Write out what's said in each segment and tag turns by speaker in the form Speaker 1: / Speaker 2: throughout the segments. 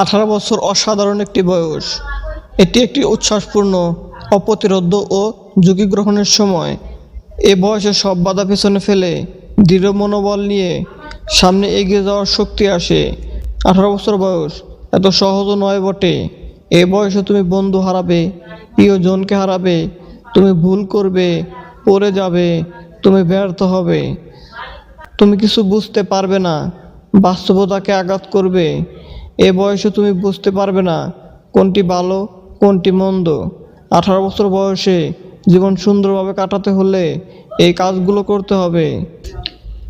Speaker 1: আঠারো বছর অসাধারণ একটি বয়স। এটি একটি উচ্ছ্বাসপূর্ণ, অপ্রতিরোধ্য ও ঝুঁকি গ্রহণের সময়। এ বয়সে সব বাধা পেছনে ফেলে, দৃঢ় মনোবল নিয়ে সামনে এগিয়ে যাওয়ার শক্তি আসে। আঠারো বছর বয়স, এত সহজও নয় বটে। এ বয়সে তুমি বন্ধু হারাবে, প্রিয়জনকে হারাবে, তুমি ভুল করবে, পড়ে যাবে, তুমি ব্যর্থ হবে। তুমি কিছু বুঝতে পারবে না, বাস্তবতাকে আঘাত করবে। এ বয়সে তুমি বুঝতে পারবে না কোনটি ভালো, কোনটি মন্দ। আঠারো বছর বয়সে জীবন সুন্দরভাবে কাটাতে হলে এই কাজগুলো করতে হবে।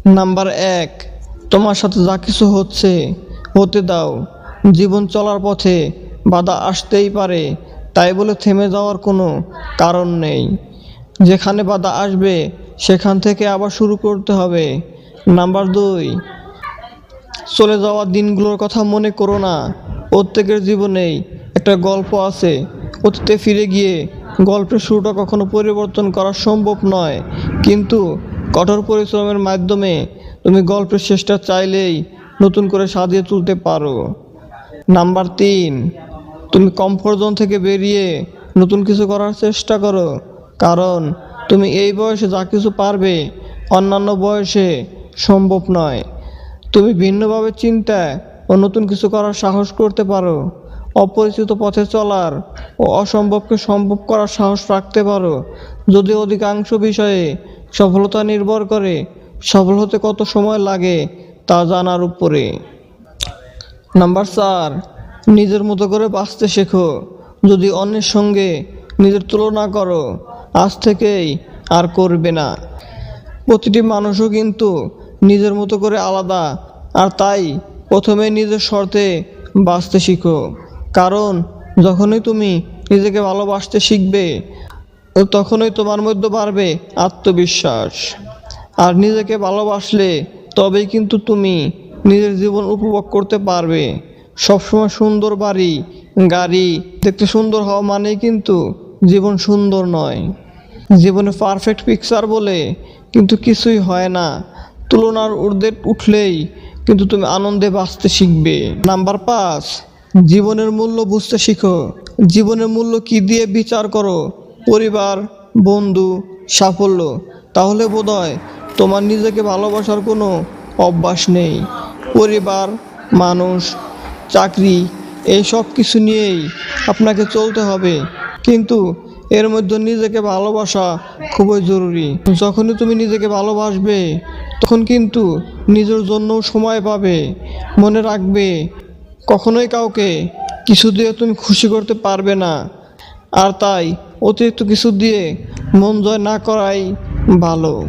Speaker 1: নাম্বার এক, তোমার সাথে যা কিছু হচ্ছে, হতে দাও। জীবন চলার পথে বাধা আসতেই পারে, তাই বলে থেমে যাওয়ার কোনো কারণ নেই। যেখানে বাধা আসবে, সেখান থেকে আবার শুরু করতে হবে। নাম্বার দুই চলে যাওয়া দিনগুলোর কথা মনে করো না। প্রত্যেকের জীবনেই একটা গল্প আছে। অতীতে ফিরে গিয়ে গল্পের শুরুটা কখনো পরিবর্তন করা সম্ভব নয়। কিন্তু কঠোর পরিশ্রমের মাধ্যমে তুমি গল্পের শেষটা চাইলেই নতুন করে সাজিয়ে তুলতে পারো। নাম্বার তিন, তুমি কমফোর্ট জোন থেকে বেরিয়ে নতুন কিছু করার চেষ্টা করো। কারণ তুমি এই বয়সে যা কিছু পারবে অন্যান্য বয়সে সম্ভব নয়। তুমি ভিন্নভাবে চিন্তায় ও নতুন কিছু করার সাহস করতে পারো, অপরিচিত পথে চলার ও অসম্ভবকে সম্ভব করার সাহস রাখতে পারো। যদি অধিকাংশ বিষয়ে সফলতা নির্ভর করে সফল হতে কত সময় লাগে তা জানার উপরে। নাম্বার চার, নিজের মতো করে বাঁচতে শেখো। যদি অন্যের সঙ্গে নিজের তুলনা করো, আজ থেকেই আর করবে না। প্রতিটি মানুষও কিন্তু নিজের মতো করে আলাদা। আর তাই প্রথমে নিজের শর্তে বাঁচতে শিখো। কারণ যখনই তুমি নিজেকে ভালোবাসতে শিখবে, তখনই তোমার মধ্যে বাড়বে আত্মবিশ্বাস। আর নিজেকে ভালোবাসলে তবেই কিন্তু তুমি নিজের জীবন উপভোগ করতে পারবে। সবসময় সুন্দর বাড়ি, গাড়ি, দেখতে সুন্দর হওয়া মানেই কিন্তু জীবন সুন্দর নয়। জীবনে পারফেক্ট পিকচার বলে কিন্তু কিছুই হয় না। তুলনার ঊর্ধ্বে উঠলেই কিন্তু তুমি আনন্দে বাঁচতে শিখবে। নাম্বার পাঁচ, জীবনের মূল্য বুঝতে শিখো। জীবনের মূল্য কি দিয়ে বিচার করো? পরিবার, বন্ধু, সাফল্য। তাহলে বোধহয় তোমার নিজেকে ভালোবাসার কোনো অভ্যাস নেই। পরিবার, মানুষ, চাকরি, এই সব কিছু নিয়েই আপনাকে চলতে হবে। কিন্তু এর মধ্যে নিজেকে ভালোবাসা খুবই জরুরি। যখনই তুমি নিজেকে ভালোবাসবে, তখন কিন্তু নিজের জন্য সময় পাবে, মনে রাখবে। কখনোই কাউকে কিছু দিয়ে তুমি খুশি করতে পারবে না। আর তাই অতিরিক্ত কিছু দিয়ে মন জয় না করাই ভালো।